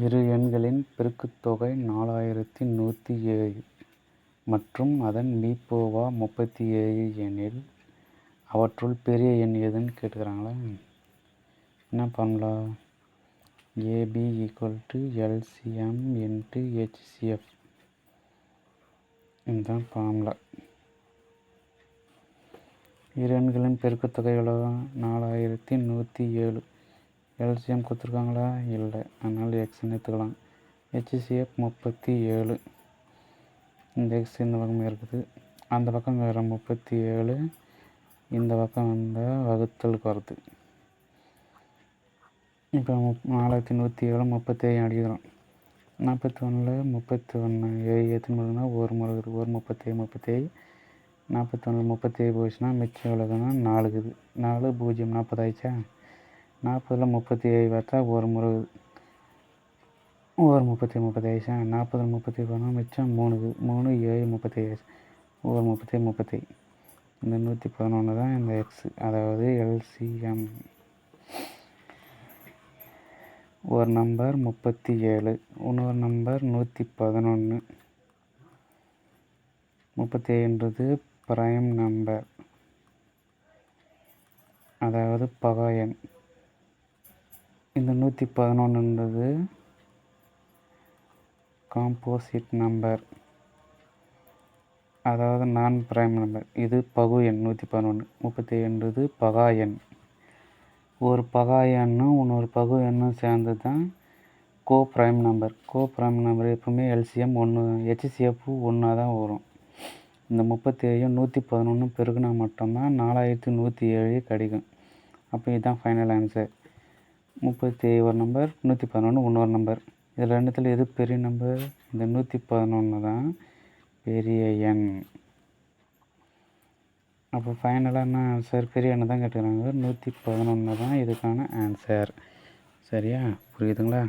இரு எண்களின் பெருக்குத்தொகை நாலாயிரத்தி நூற்றி ஏழு மற்றும் அதன் விபோவா முப்பத்தி ஏழு எனில் அவற்றுள் பெரிய எண் எதுன்னு கேட்டுக்கிறாங்களா? என்ன formula A B equal to LCM into HCF இதுதான் ஃபார்முலா இரு எண்களின் பெருக்குத்தொகை எவ்வளோ நாலாயிரத்தி நூற்றி ஏழு. எல்சிஎம் கொடுத்துருக்காங்களா? இல்லை. அதனால் எக்ஸ்ன்னு எடுத்துக்கலாம். ஹெச்சிசிஎஃப் முப்பத்தி ஏழு. இந்த எக்ஸ் இந்த பக்கம் இருக்குது. அந்த பக்கம் வேறு முப்பத்தி ஏழு. இந்த பக்கம் வந்தால் வகுத்தலுக்கு வருது இப்போ முப் நாலாயிரத்தி நூற்றி ஏழு முப்பத்தேழு அடிக்கிறோம். நாற்பத்தி ஒன்றில் முப்பத்தி ஒன்று ஏழு எத்தனை முறைனா ஒரு முறை இருக்குது. ஒரு முப்பத்தேழு முப்பத்தேழு முப்பத்தி முப்பத்தேழு போச்சுன்னா மிச்சம் எவ்வளோக்குன்னா நாலுக்குது. நாலு பூஜ்ஜியம் நாற்பதாயிடுச்சா நாற்பதில் முப்பத்தி ஏழு பார்த்தா ஒரு முறை ஒரு முப்பத்தி முப்பத்தி ஆயிடுச்சா நாற்பது முப்பத்தி ஒன்று மிச்சம் மூணு மூணு ஏழு முப்பத்தி ஆயிடுச்சு ஒரு முப்பத்தி முப்பத்தி இந்த நூற்றி பதினொன்று தான் இந்த எக்ஸ் அதாவது எல்சிஎம் ஒரு நம்பர் முப்பத்தி ஏழு இன்னொரு நம்பர் நூற்றி பதினொன்று முப்பத்தி ஏழுன்றது ப்ரைம் நம்பர் அதாவது பகா எண். இந்த நூற்றி பதினொன்றுன்றது. காம்போசிட் நம்பர் அதாவது நான் பிரைம் நம்பர் இது பகு எண் நூற்றி பதினொன்று முப்பத்தி ஏழுன்றது பகா எண். ஒரு பகா எண்ணும் இன்னொரு பகு எண்ணும் சேர்ந்து தான் co prime number co prime number எப்பவுமே எல்சிஎம் ஒன்று ஹெச்சிசிஎஃப் ஒன்றா தான் வரும். இந்த முப்பத்தி ஏழையும் நூற்றி பதினொன்றும் பெருகுனா மட்டும்தான் நாலாயிரத்தி நூற்றி ஏழு கிடைக்கும். அப்போ இதுதான் ஃபைனல் ஆன்சர் முப்பத்தி ஏழு ஒரு நம்பர் நூற்றி பதினொன்று இன்னொரு நம்பர் இதில் ரெண்டுத்தில் எது பெரிய நம்பர் இந்த நூற்றி பதினொன்று தான் பெரிய எண். அப்போ ஃபைனலாக என்ன ஆன்சர் பெரிய எண்ணை தான் கேட்டுக்கிறாங்க. நூற்றி பதினொன்று தான் இதுக்கான ஆன்சர் சரியா? புரியுதுங்களா?